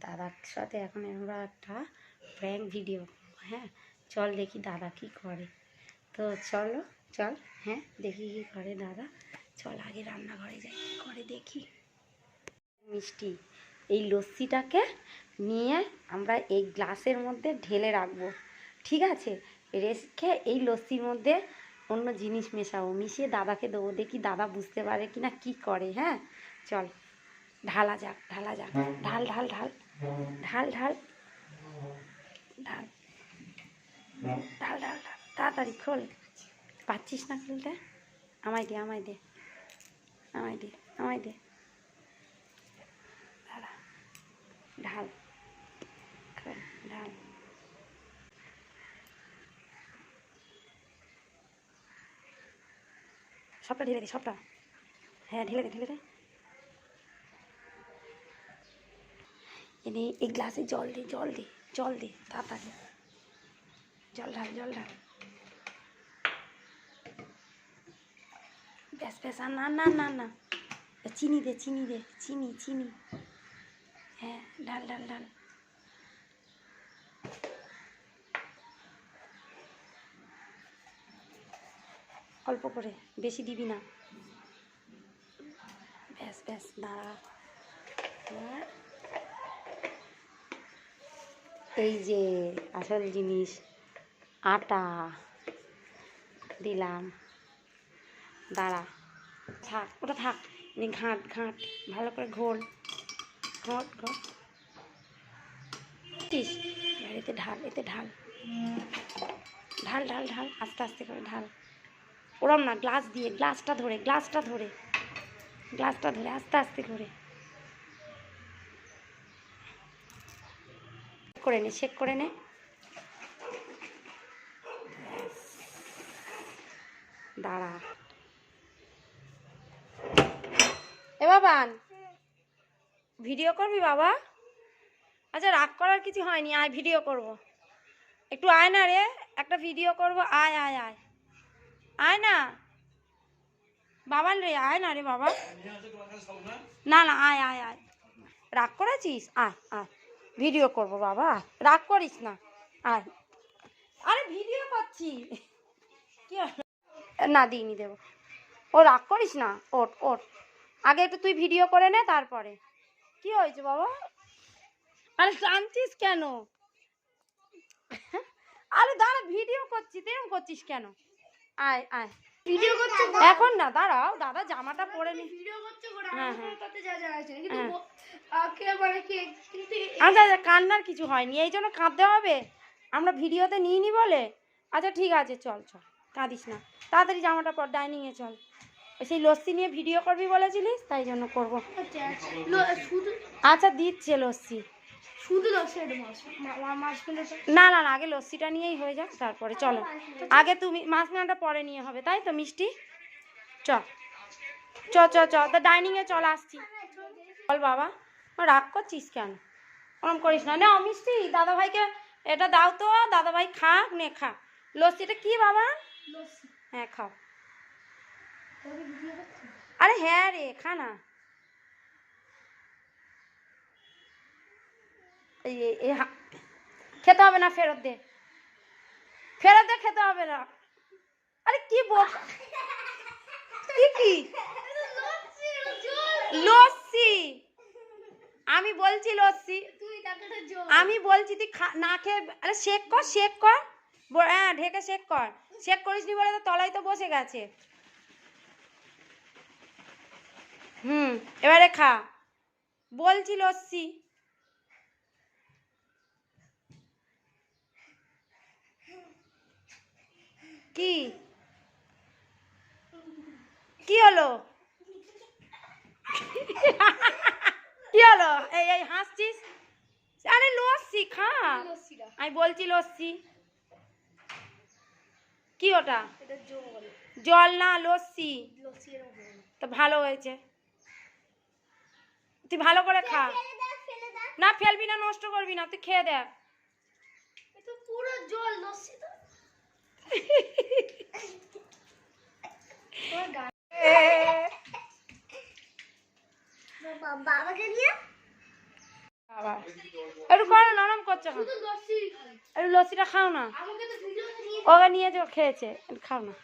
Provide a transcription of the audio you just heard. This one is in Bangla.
দাদার সাথে এখন আমরা একটা প্র্যাঙ্ক ভিডিও হ্যাঁ? চল দেখি দাদা কি করে। তো চলো, চল হ্যাঁ? দেখি কি করে দাদা। চল আগে রান্নাঘরে যাই, কি করে দেখি। মিষ্টি, এই লস্যিটাকে নিয়ে আমরা এই গ্লাসের মধ্যে ঢেলে রাখব, ঠিক আছে? রেখে এই লস্যির মধ্যে অন্য জিনিস মেশাবো, মিশিয়ে দাদাকে দেবো, দেখি দাদা বুঝতে পারে কি না কী করে হ্যাঁ? চল, ঢালা যাক ঢালা যাক, ঢাল ঢাল ঢাল। ঢাল ঢাল। ঢাল। ঢাল ঢাল ঢাল। তাড়াতাড়ি খোল। পাচ্ছিস না খুলতে? আমায় দে আমায় দে। আমায় দে আমায় দে। ঢাল। ঢাল। সবটা ঢেলে দে, সবটা। হ্যাঁ ঢেলে দে ঢেলে দে। এনে এই গ্লাসে জল দে জল দে জল দে, তাড়াতাড়ি। জল ঢাল জল ঢাল। ব্যাস ব্যাস না না না না। চিনি দে চিনি দে, চিনি চিনি। হ্যাঁ ডাল ডাল ডাল অল্প করে, বেশি দিবি না। ব্যাস ব্যাস, দাঁড়া এবার এই যে আসল জিনিস, আটা দিলাম। দাঁড়া থাক ওটা থাক। ঘাঁট ঘাঁট, ভালো করে ঘোল ঘট ঘট দিস এবার এতে ঢাল এতে ঢাল। ঢাল ঢাল ঢাল, আস্তে আস্তে করে ঢাল। ওরম না, গ্লাস দিয়ে, গ্লাসটা ধরে গ্লাসটা ধরে। গ্লাসটা ধরে, আস্তে আস্তে করে। করে নে শেক করে নে। দাঁড়া। এ বাবান ভিডিও করবি বাবা? আচ্ছা রাগ করার কিছু হয়নি, আয়, ভিডিও করব। একটু আয় না রে, একটা ভিডিও করব, আয় আয় আয়। আয় না। বাবান রে, আয় না রে বাবা। না না, আয় আয় আয়। রাগ করেছিস? আয় আয়। ভিডিও করব বাবা। রাগ করিস না। আর আরে ভিডিও করছি। কি না দিইনি দেবো। ও রাগ করিস না? ওট ওট আগে একটু তুই ভিডিও করে নে তারপরে। কি হয়েছে বাবা? আরে টানছিস কেন? আরে দাঁড়া ভিডিও করছি তুই করছিস কেন? আয় আয়। ভিডিও করছ? এখন না দাঁড়াও দাদা জামাটা পরে নি ভিডিও করছ গোড়া হ্যাঁ, হ্যাঁ। তাতে যা যা আছে। কিন্তু হ্যাঁ। ব- আহ, কে মানে কে আচ্ছা আচ্ছা কান্নার কিছু হয়নি। এই জন্য কাঁদতে হবে? আমরা ভিডিওতে নিই নি বলে? আচ্ছা ঠিক আছে চল চল। কাঁদিস না। তাড়াতাড়ি জামাটা পর ডাইনিংয়ে চল। সেই লস্যি নিয়ে ভিডিও করবি বলেছিলিস? তাই জন্য করব। আচ্ছা, লো- আচ্ছা দিচ্ছে লস্যি। শুধু মিনিট না না না আগে লস্যিটা নিয়েই হয়ে যাক তারপরে চলো। আগে তুমি মাছ মেলাটা পরে নিয়ে হবে তাই তো মিষ্টি? চ। চ চ চ তো ডাইনিংয়ে চল আসছি। বল বাবা রাগ করছিস কেন? ওরম করিস না। না মিষ্টি দাদাভাইকে এটা দাও তো দাদাভাই খাক নে খা। লস্যিটা কি বাবা? হ্যাঁ খাও। আরে হ্যাঁ রে খা না এই এই- এই হা- খেতে হবে না, ফেরত দে। ফেরত দে, খেতে হবে না। আরে, কি বল কি কি? লস্যি। আমি বলছি লস্যি। আমি বলছি, তুই না খেয়ে, আরে শেক কর শেক কর। হ্যাঁ ঢেকে শেক কর। শেক করিসনি বলে তো তলায় তো বসে গেছে। হুম, এবারে খা। বলছি লস্যি। কি? কি হলো? কি হলো? এই এই হাসছিস? আরে লস্যি খা। আমি বলছি লস্যি। কি ওটা? জল। না লস্যি। লস্যি তো ভালো হয়েছে। তুই ভালো করে খা। না ফেলবি না নষ্ট করবি না তুই খেয়ে দেখ। এটা পুরো জল লস্যি তো। একটু করো নরম করছ একটু লস্যিটা খাও না। ওকে নিয়ে যাও খেয়েছে। খাও না।